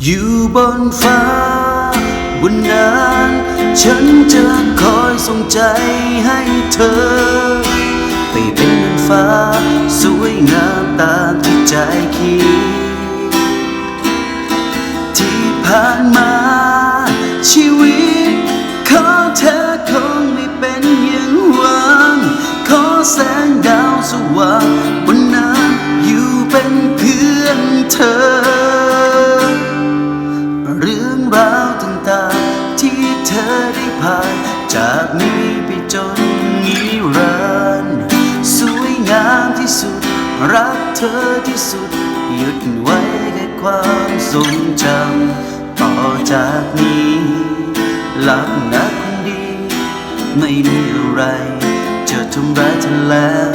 อยู่บนฟ้าบนนั้นฉันจะคอยส่งใจให้เธอ ไปเป็นนางฟ้า สวยงามตามที่ใจคิด ที่ผ่านมาชีวิตของเธอคงไม่เป็นอย่างหวัง ขอแสงดาวสว่างบนนั้นอยู่เป็นเพื่อนเธอ จากนี้ไปจนนิรันดร์สวยงามที่สุด รักเธอที่สุด หยุดไว้แค่ความทรงจำต่อจากนี้หลับนะคนดี ไม่มีอะไรจะทำร้ายเธอแล้ว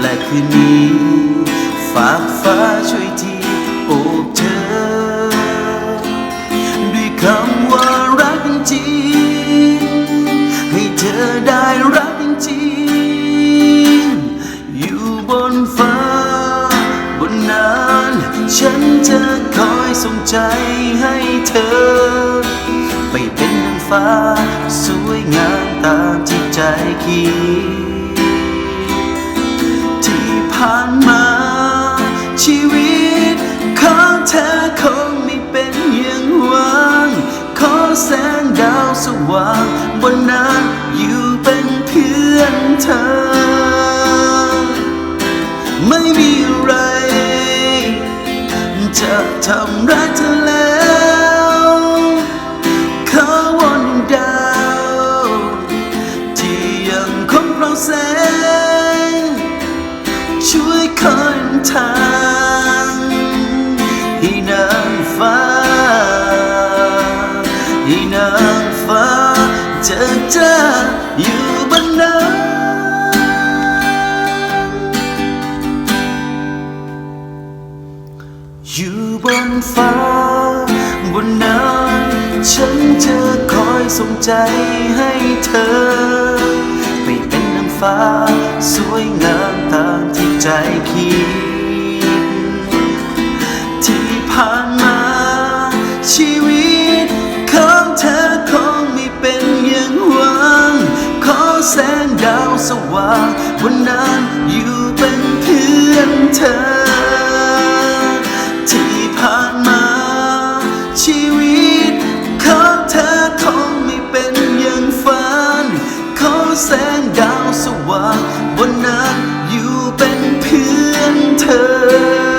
และคืนนี้ ฝากฟ้าช่วยที ฉันจะคอยส่งใจให้เธอ ไปเป็นนางฟ้า สวยงามตามที่ใจคิดที่ผ่านมา ชีวิตของเธอคงไม่เป็นอย่างหวัง ขอแสงดาวสว่างบนนั้นอยู่เป็นเพื่อนเธอ ฟ้าให้นางฟ้าเจะเจออยู่บนนั้นอยู่บนฟ้าบนนั้นฉันจะคอยส่งใจให้เธอไปเป็นนางฟ้าสวยงามตามที่ใจคิด ว่างบนนั้นอยู่เป็นเพื่อนเธอ ที่ผ่านมา ชีวิตของเธอคงไม่เป็นอย่างฝันขอแสงดาวสว่างบนนั้นอยู่เป็นเพื่อนเธอ